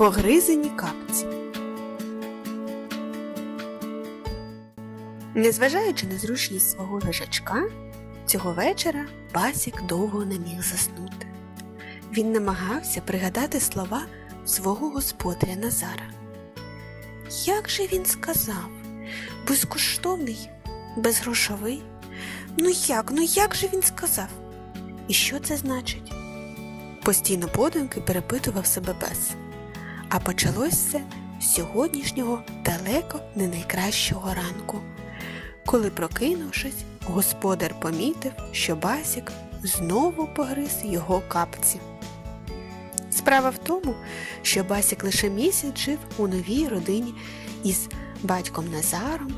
Погризані капці. Незважаючи на зручність свого лежачка, цього вечора Басік довго не міг заснути. Він намагався пригадати слова свого господаря Назара. Як же він сказав? Безкоштовний, безгрошовий? Ну як, ну як же він сказав? І що це значить? Постійно подумки перепитував себе Бес. А почалось все з сьогоднішнього далеко не найкращого ранку, коли, прокинувшись, господар помітив, що Басік знову погриз його капці. Справа в тому, що Басік лише місяць жив у новій родині із батьком Назаром,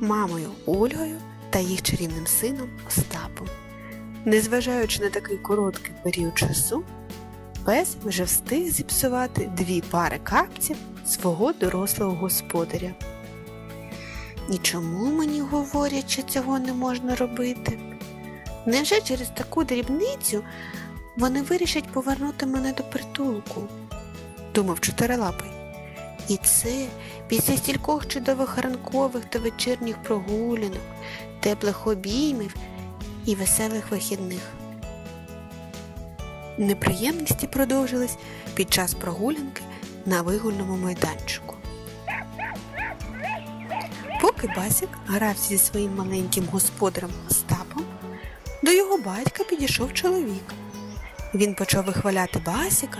мамою Ольгою та їх чарівним сином Остапом. Незважаючи на такий короткий період часу, пес вже встиг зіпсувати дві пари капців свого дорослого господаря. І чому мені говорять, що цього не можна робити? Невже через таку дрібницю вони вирішать повернути мене до притулку? думав чотирилапий. І це після стількох чудових ранкових та вечірніх прогулянок, теплих обіймів і веселих вихідних. Неприємності продовжились під час прогулянки на вигульному майданчику. Поки Басік грався зі своїм маленьким господарем Остапом, до його батька підійшов чоловік. Він почав вихваляти Басіка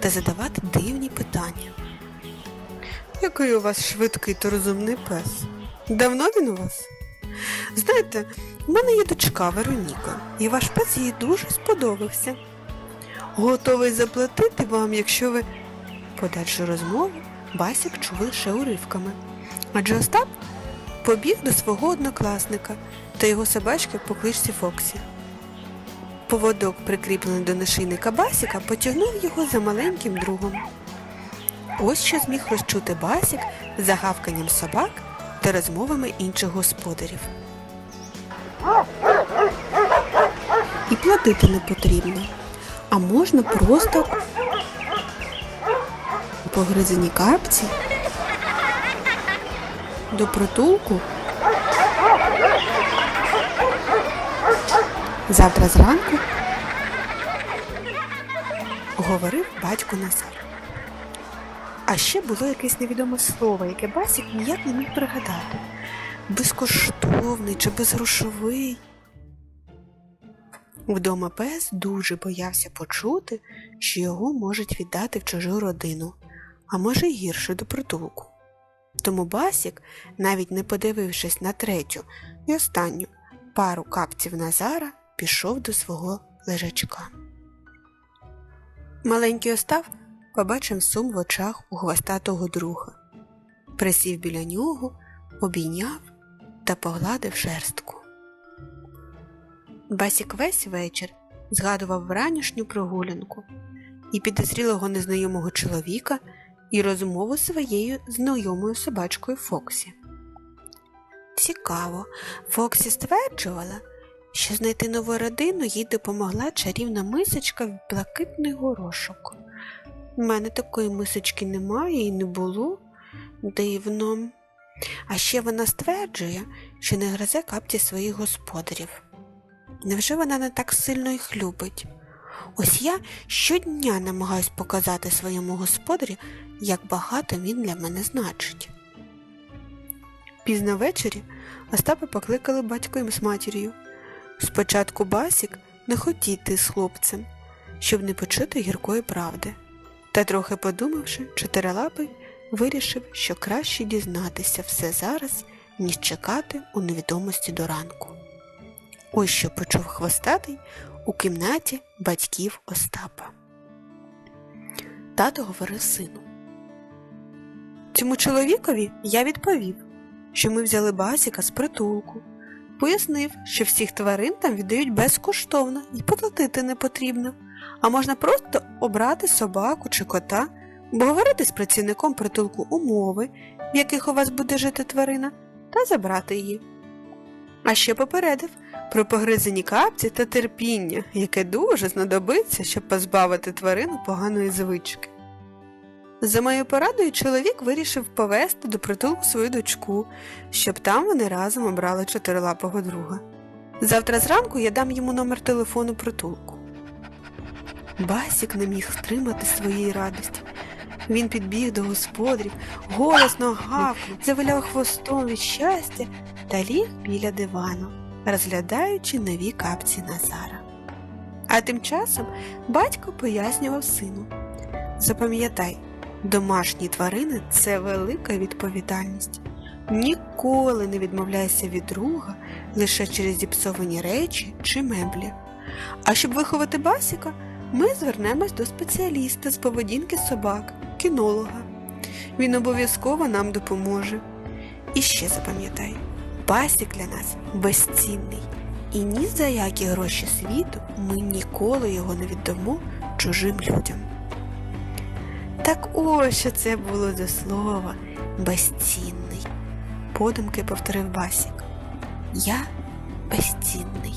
та задавати дивні питання. Який у вас швидкий та розумний пес? Давно він у вас? Знаєте, в мене є дочка Вероніка, і ваш пес їй дуже сподобався. Готовий заплатити вам, якщо ви. Подальшу розмову Басік чув лише уривками. Адже Остап побіг до свого однокласника та його собачки по кличці Фоксі. Поводок, прикріплений до нашийника Басіка, потягнув його за маленьким другом. Ось що зміг розчути Басік за гавканням собак та розмовами інших господарів. І платити не потрібно, а можна просто погризані капці до притулку. Завтра зранку говорив батько Назар. А ще було якесь невідоме слово, яке Басік ніяк не міг пригадати. Безкоштовний чи безгрошовий. Вдома пес дуже боявся почути, що його можуть віддати в чужу родину, а може й гірше до притулку. Тому Басік, навіть не подивившись на третю і останню пару капців Назара, пішов до свого лежачка. Маленький Остав побачив сум в очах у хвостатого друга, присів біля нього, обійняв та погладив шерстку. Басік весь вечір згадував вранішню прогулянку і підозрілого незнайомого чоловіка і розмову своєю знайомою собачкою Фоксі. Цікаво, Фоксі стверджувала, що знайти нову родину їй допомогла чарівна мисочка в блакитний горошок. У мене такої мисочки немає і не було. Дивно. А ще вона стверджує, що не гризе капці своїх господарів. Невже вона не так сильно їх любить? Ось я щодня намагаюсь показати своєму господарі, як багато він для мене значить. Пізно ввечері Остапа покликали батько їм з матір'ю. Спочатку Басік не хотів йти з хлопцем, щоб не почути гіркої правди. Та трохи подумавши, чотирилапий вирішив, що краще дізнатися все зараз, ніж чекати у невідомості до ранку. Ось що почув хвостатий у кімнаті батьків Остапа. Тато говорив сину. Цьому чоловікові я відповів, що ми взяли Басіка з притулку. Пояснив, що всіх тварин там віддають безкоштовно і поплатити не потрібно, а можна просто обрати собаку чи кота, обговорити з працівником притулку умови, в яких у вас буде жити тварина, та забрати її. А ще попередив про погризані капці та терпіння, яке дуже знадобиться, щоб позбавити тварину поганої звички. За моєю порадою чоловік вирішив повезти до притулку свою дочку, щоб там вони разом обрали чотирилапого друга. Завтра зранку я дам йому номер телефону притулку. Басік не міг стримати своєї радості. Він підбіг до господарів, голосно гавкнув, завиляв хвостом від щастя ліг біля дивану, розглядаючи нові капці Назара. А тим часом батько пояснював сину: Запам'ятай, домашні тварини це велика відповідальність. Ніколи не відмовляйся від друга лише через зіпсовані речі чи меблі. А щоб виховати басіка, ми звернемось до спеціаліста з поведінки собак, кінолога. Він обов'язково нам допоможе. І ще запам'ятай, басік для нас безцінний, і ні за які гроші світу ми ніколи його не віддамо чужим людям. Так ось що це було за слово безцінний, подумки повторив Басік. Я безцінний.